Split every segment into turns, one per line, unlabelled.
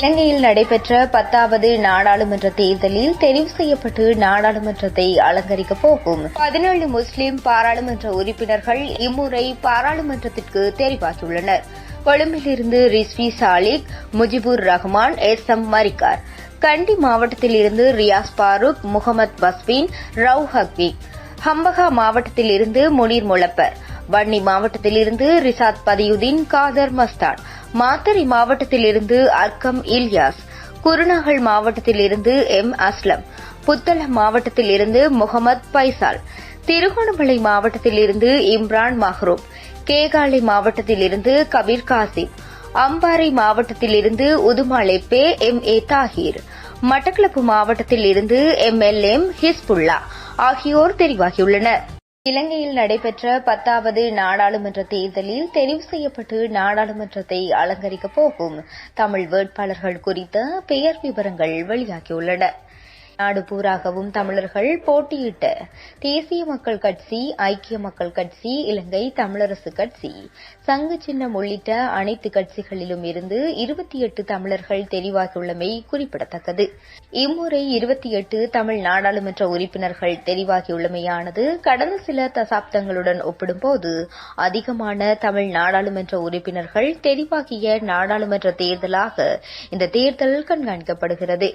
இலங்கையில் நடைபெற்ற பத்தாவது நாடாளுமன்ற தேர்தலில் தெரிவு செய்யப்பட்டு நாடாளுமன்றத்தை அலங்கரிக்கப் போகும். பதினேழு முஸ்லிம் பாராளுமன்ற உறுப்பினர்கள் இம்முறை பாராளுமன்றத்திற்கு தெரிவாகியுள்ளனர். கொழும்பிலிருந்து ரிஸ்வி சாலிக் முஜிபுர் ரஹ்மான் எஸ் எம் மரிக்கார். கண்டி மாவட்டத்தில் இருந்து ரியாஸ் பாரூக் முகமது பஸ்பீன் ரவு ஹக்வி ஹம்பகா மாவட்டத்தில் இருந்து முனீர் முளப்பர் வன்னி மாவட்டத்திலிருந்து ரிசாத் பதியுதீன் காதர் மஸ்தான். மாத்தறை மாவட்டத்திலிருந்து அர்க்கம் இல்யாஸ். குருநாகல் மாவட்டத்திலிருந்து எம் அஸ்லம். புத்தளம் மாவட்டத்திலிருந்து முகமது பைசால். திருகோணமலை மாவட்டத்திலிருந்து இம்ரான் மஹ்ரூப். கேகாலை மாவட்டத்திலிருந்து கபீர் காசிம். அம்பாறை மாவட்டத்திலிருந்து உதுமாலேப்பே எம் ஏ தாஹீர். மட்டக்களப்பு மாவட்டத்தில் இருந்து எம் எல் எம் ஹிஸ்புல்லா. ஆகியோர் தெரிவாகியுள்ளனர். இலங்கையில் நடைபெற்ற பத்தாவது நாடாளுமன்ற தேர்தலில் தெரிவு செய்யப்பட்டு நாடாளுமன்றத்தை அலங்கரிக்கப் போகும் தமிழ் வேட்பாளர்கள் குறித்த பெயர் விவரங்கள் வெளியாகியுள்ளன. நாடு பூராகவும் தமிழர்கள் போட்டியிட்ட தேசிய மக்கள் கட்சி ஐக்கிய மக்கள் கட்சி இலங்கை தமிழரசு கட்சி. சங்கு சின்னம் உள்ளிட்ட அனைத்து கட்சிகளிலும் இருந்து இருபத்தி எட்டு தமிழர்கள் தெரிவாகியுள்ளமை குறிப்பிடத்தக்கது. இம்முறை இருபத்தி எட்டு தமிழ் நாடாளுமன்ற உறுப்பினர்கள் தெரிவாகியுள்ளமையானது கடந்த சில தசாப்தங்களுடன் ஒப்பிடும்போது அதிகமான தமிழ் நாடாளுமன்ற உறுப்பினர்கள் தெரிவாகிய நாடாளுமன்ற தேர்தலாக இந்த தேர்தல் கண்காணிக்கப்படுகிறது.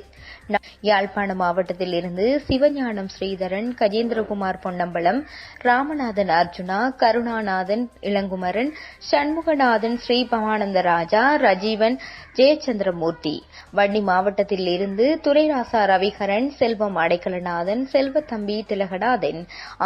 யாழ்ப்பாண மாவட்டத்தில் இருந்து சிவஞானம் ஸ்ரீதரன் கஜேந்திரகுமார் பொன்னம்பலம் ராமநாதன் அர்ஜுனா கருணாநாதன் இளங்குமரன் சண்முகநாதன் ஸ்ரீபவானந்த ராஜா ரஜீவன் ஜெயச்சந்திரமூர்த்தி. வன்னி மாவட்டத்தில் இருந்து துரைராசா ரவிகரன் செல்வம் அடைக்கலநாதன் செல்வத்தம்பி திலகநாதன்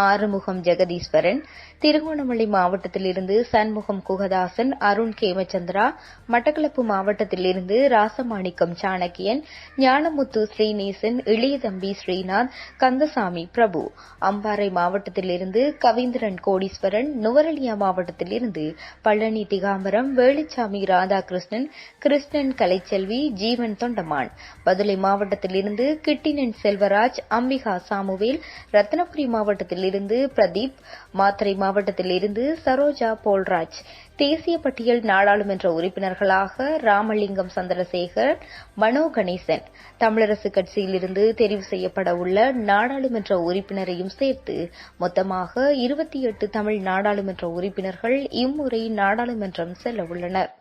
ஆறுமுகம் ஜெகதீஸ்வரன் திருகோணமலை மாவட்டத்தில் இருந்து சண்முகம் குகதாசன் அருண் கேமச்சந்திரா மட்டக்களப்பு மாவட்டத்தில் இருந்து ராசமாணிக்கம் சாணக்கியன் ஞானமுத்து ஸ்ரீநேசன் இளைய தம்பி ஸ்ரீநாத் கந்தசாமி பிரபு. அம்பாறை மாவட்டத்திலிருந்து கவீந்திரன் கோடீஸ்வரன் நுவரலியா மாவட்டத்தில் இருந்து பழனி திகாம்பரம் வேலுச்சாமி ராதாகிருஷ்ணன் கிருஷ்ணன் கலைச்செல்வி ஜீவன் தொண்டமான். பதுளை மாவட்டத்திலிருந்து கிட்டினன் செல்வராஜ் அம்பிகா சாமுவேல் ரத்னபுரி மாவட்டத்திலிருந்து பிரதீப் மாத்திரை மாவட்டத்தில் இருந்து சரோஜா போல்ராஜ். தேசிய பட்டியல் நாடாளுமன்ற உறுப்பினர்களாக ராமலிங்கம் சந்திரசேகர் மனோ கணேசன். தமிழரசு கட்சியிலிருந்து தெரிவு செய்யப்பட உள்ள நாடாளுமன்ற உறுப்பினரையும் சேர்த்து மொத்தமாக இருபத்தி எட்டு தமிழ் நாடாளுமன்ற உறுப்பினர்கள் இம்முறை நாடாளுமன்றம் செல்ல உள்ளனர்.